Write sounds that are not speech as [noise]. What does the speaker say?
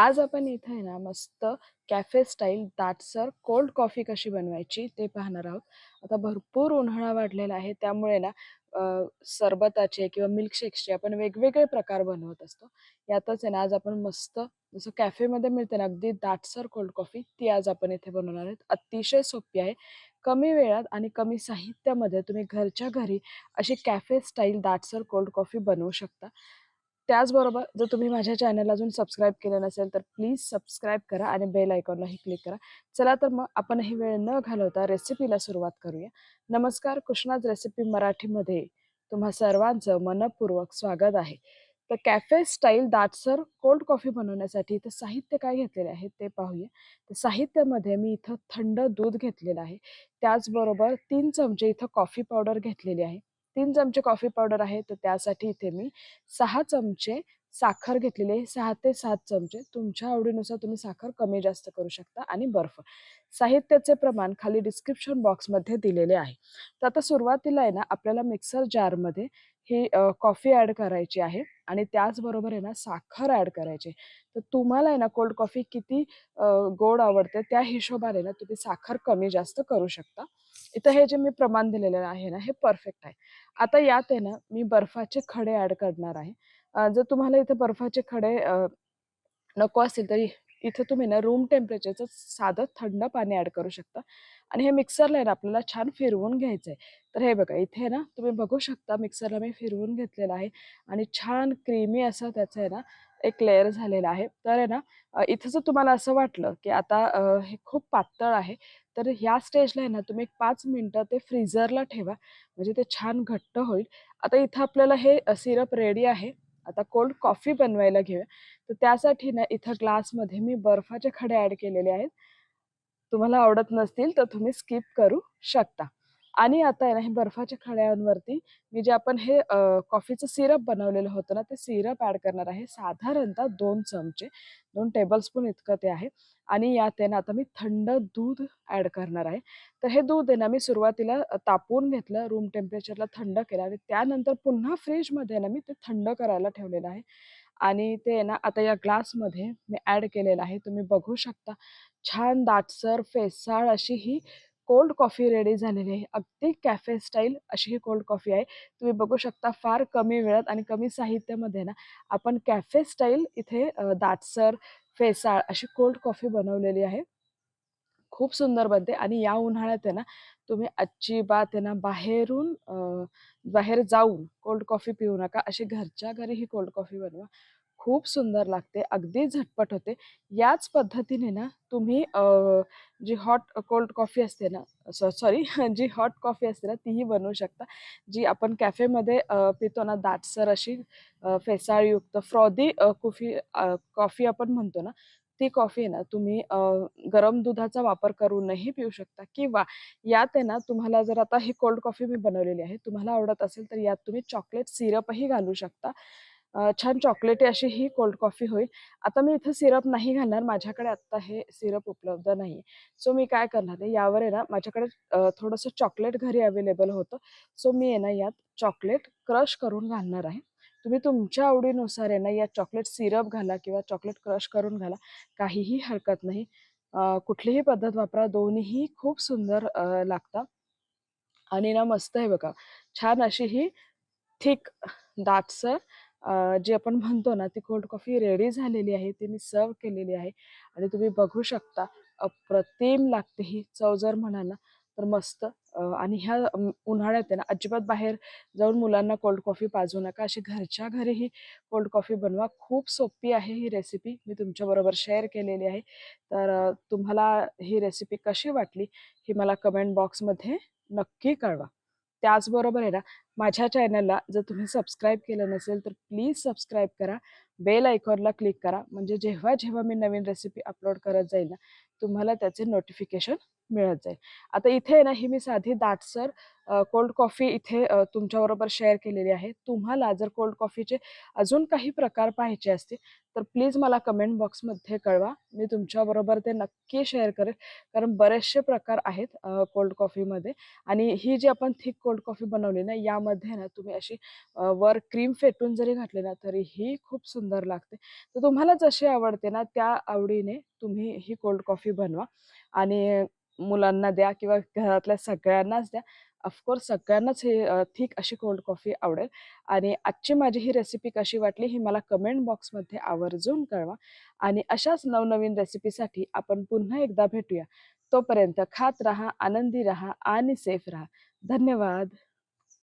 आज आपण इथे आहे ना मस्त कॅफे स्टाईल दाटसर कोल्ड कॉफी कशी बनवायची ते पाहणार आहोत. आता भरपूर उन्हाळा वाढलेला आहे त्यामुळे ना सरबताचे किंवा मिल्कशेक्सचे आपण वेगवेगळे प्रकार बनवत असतो. यातच आहे ना आज आपण मस्त जसं कॅफेमध्ये मिळते ना अगदी दाटसर कोल्ड कॉफी ती आज आपण इथे बनवणार आहोत. अतिशय सोपी आहे. कमी वेळात आणि कमी साहित्यामध्ये तुम्ही घरच्या घरी अशी कॅफे स्टाईल दाटसर कोल्ड कॉफी बनवू शकता. त्याचबरोबर जर तुम्ही माझ्या चॅनल अजून सबस्क्राईब केलं नसेल तर प्लीज सबस्क्राईब करा आणि बेल आयकॉनलाही क्लिक करा. चला तर मग आपण ही वेळ न घालवता रेसिपीला सुरुवात करूया. नमस्कार कृष्णाज रेसिपी मराठीमध्ये तुम्हा सर्वांचं मनपूर्वक स्वागत आहे. तर कॅफे स्टाईल दाटसर कोल्ड कॉफी बनवण्यासाठी इथं साहित्य काय घेतलेले आहे ते पाहूया. तर साहित्यामध्ये मी इथं थंड दूध घेतलेलं आहे. त्याचबरोबर तीन चमचे इथं कॉफी पावडर घेतलेली आहे. तीन चमचे कॉफी पावडर आहे तर त्यासाठी इथे मी सहा चमचे साखर घेतलेली आहे. सहा ते सात चमचे तुमच्या आवडीनुसार तुम्ही साखर कमी जास्त करू शकता आणि बर्फ. साहित्याचे प्रमाण खाली डिस्क्रिप्शन बॉक्समध्ये दिलेले आहे. तर आता सुरुवातीला आहे ना आपल्याला मिक्सर जारमध्ये ही कॉफी ॲड करायची आहे आणि त्याचबरोबर आहे ना साखर ॲड करायची तर तुम्हाला आहे ना कोल्ड कॉफी किती गोड आवडते त्या हिशोबाने ना तुम्ही साखर कमी जास्त करू शकता. इथं हे जे मी प्रमाण दिलेलं आहे ना हे परफेक्ट आहे. आता यात आहे ना मी बर्फाचे खडे ॲड करणार आहे. जर तुम्हाला इथं बर्फाचे खडे नको असतील तरी इथं तुम्ही ना रूम टेम्परेचरचं साधं थंड पाणी ॲड करू शकता. आणि हे मिक्सरला आहे ना आपल्याला छान फिरवून घ्यायचं आहे तर हे बघा इथे ना तुम्ही बघू शकता मिक्सरला मी फिरवून घेतलेलं आहे. आणि छान क्रीमी असं त्याचं आहे ना एक लेअर झालेला आहे. तर आहे ना इथं जर तुम्हाला असं वाटलं की आता हे खूप पातळ आहे तर ह्या स्टेजला आहे ना तुम्ही एक पाच मिनटं ते फ्रीझरला ठेवा म्हणजे ते छान घट्ट होईल. आता इथं आपल्याला हे सिरप रेडी आहे. आता कोल्ड कॉफी बनवायला घेऊया. तर त्यासाठी ना इथं ग्लासमध्ये मी बर्फाचे खडे ॲड केलेले आहेत. तुम्हाला आवडत नसतील तर तुम्ही स्किप करू शकता. आणि आता आहे ना हे बर्फाच्या खड्यांवरती मी जे आपण हे कॉफीचं सिरप बनवलेलं होतं ना ते सिरप ॲड करणार आहे. साधारणतः दोन चमचे दोन टेबलस्पून इतकं ते आहे. आणि यात आहे ना आता मी थंड दूध ॲड करणार आहे. तर हे दूध आहे ना मी सुरुवातीला तापवून घेतलं रूम टेम्परेचरला थंड केलं आणि त्यानंतर पुन्हा फ्रीजमध्ये ना मी ते थंड करायला ठेवलेलं आहे. आणि ते ना आता या ग्लासमध्ये मी ॲड केलेलं आहे. तुम्ही बघू शकता छान दाटसर फेसाळ अशी ही कोल्ड कॉफी रेडी झालेली आहे. अगदी कॅफे स्टाईल अशी ही कोल्ड कॉफी आहे. तुम्ही बघू शकता फार कमी वेळात आणि कमी साहित्यामध्ये ना आपण कॅफे स्टाईल इथे दाटसर फेसाळ अशी कोल्ड कॉफी बनवलेली आहे. खूप सुंदर बनते आणि या उन्हाळ्यात आहे ना तुम्ही अजिबात आहे ना बाहेरून बाहेर जाऊन कोल्ड कॉफी पिऊ नका. अशी घरच्या घरी ही कोल्ड कॉफी बनवा. खूप सुंदर लागते अगदी झटपट होते. याच पद्धतीने ना तुम्ही जी हॉट कोल्ड कॉफी असते ना सॉरी [laughs] जी हॉट कॉफी असते ना तीही बनवू शकता. जी आपण कॅफेमध्ये पितो ना दाटसर अशी फेसाळयुक्त फ्रॉदी कॉफी कॉफी आपण म्हणतो ना ती कॉफी आहे ना तुम्ही गरम दुधाचा वापर करूनही पिऊ शकता. किंवा यात आहे ना तुम्हाला जर आता ही कोल्ड कॉफी मी बनवलेली आहे तुम्हाला आवडत असेल तर यात तुम्ही चॉकलेट सिरपही घालू शकता. छान चॉकलेटी अशी ही कोल्ड कॉफी होईल. आता मी इथं सिरप नाही घालणार. माझ्याकडे आत्ता हे सिरप उपलब्ध नाही. सो मी काय करणार आहे? यावर आहे ना माझ्याकडे थोडंसं चॉकलेट घरी अवेलेबल होतं. सो मी आहे ना यात चॉकलेट क्रश करून घालणार आहे. तुम्ही तुमच्या आवडीनुसार आहे ना या चॉकलेट सिरप घाला किंवा चॉकलेट क्रश करून घाला. काहीही हरकत नाही. कुठलीही पद्धत वापरा. दोन्हीही खूप सुंदर लागतात. आणि ना मस्त आहे बघा. छान अशी ही थिक दाटसर जी आपण म्हणतो ना ती कोल्ड कॉफी रेडी झालेली आहे ती मी सर्व केलेली आहे. आणि तुम्ही बघू शकता अप्रतिम लागते ही. चव जर म्हणाल ना तर मस्त. आणि ह्या उन्हाळ्यात आहे ना अजिबात बाहेर जाऊन मुलांना कोल्ड कॉफी पाजू नका. अशी घरच्या घरी ही कोल्ड कॉफी बनवा. खूप सोपी आहे ही रेसिपी. मी तुमच्याबरोबर शेअर केलेली आहे. तर तुम्हाला ही रेसिपी कशी वाटली ही मला कमेंट बॉक्समध्ये नक्की कळवा. त्याचबरोबर आहे ना माझ्या चॅनलला जर तुम्ही सबस्क्राईब केलं नसेल तर प्लीज सबस्क्राईब करा. बेल आयकॉनला क्लिक करा. म्हणजे जेव्हा जेव्हा मी नवीन रेसिपी अपलोड करत जाईल ना तुम्हाला त्याचे नोटिफिकेशन मिळत जाईल. आता इथे ना ही मी साधी दाटसर कोल्ड कॉफी इथे तुमच्याबरोबर शेअर केलेली आहे. तुम्हाला जर कोल्ड कॉफीचे अजून काही प्रकार पाहायचे असतील तर प्लीज मला कमेंट बॉक्समध्ये कळवा. मी तुमच्याबरोबर ते नक्की शेअर करेल. कारण बरेचसे प्रकार आहेत कोल्ड कॉफीमध्ये आणि ही जी आपण थिक कोल्ड कॉफी बनवली ना यामध्ये ना तुम्ही अशी वर क्रीम फेटून जरी घातली ना तरीही खूप सुंदर लागते. तर तुम्हाला जशी आवडते ना त्या आवडीने तुम्ही ही कोल्ड कॉफी बनवा आणि मुलांना द्या किंवा घरातल्या सगळ्यांनाच द्या. ऑफकोर्स सगळ्यांनाच हे ठीक अशी कोल्ड कॉफी आवडेल. आणि आजची माझी ही रेसिपी कशी वाटली ही मला कमेंट बॉक्समध्ये आवर्जून कळवा. आणि अशाच नवनवीन रेसिपीसाठी आपण पुन्हा एकदा भेटूया. तोपर्यंत खात राहा आनंदी राहा आणि सेफ राहा. धन्यवाद.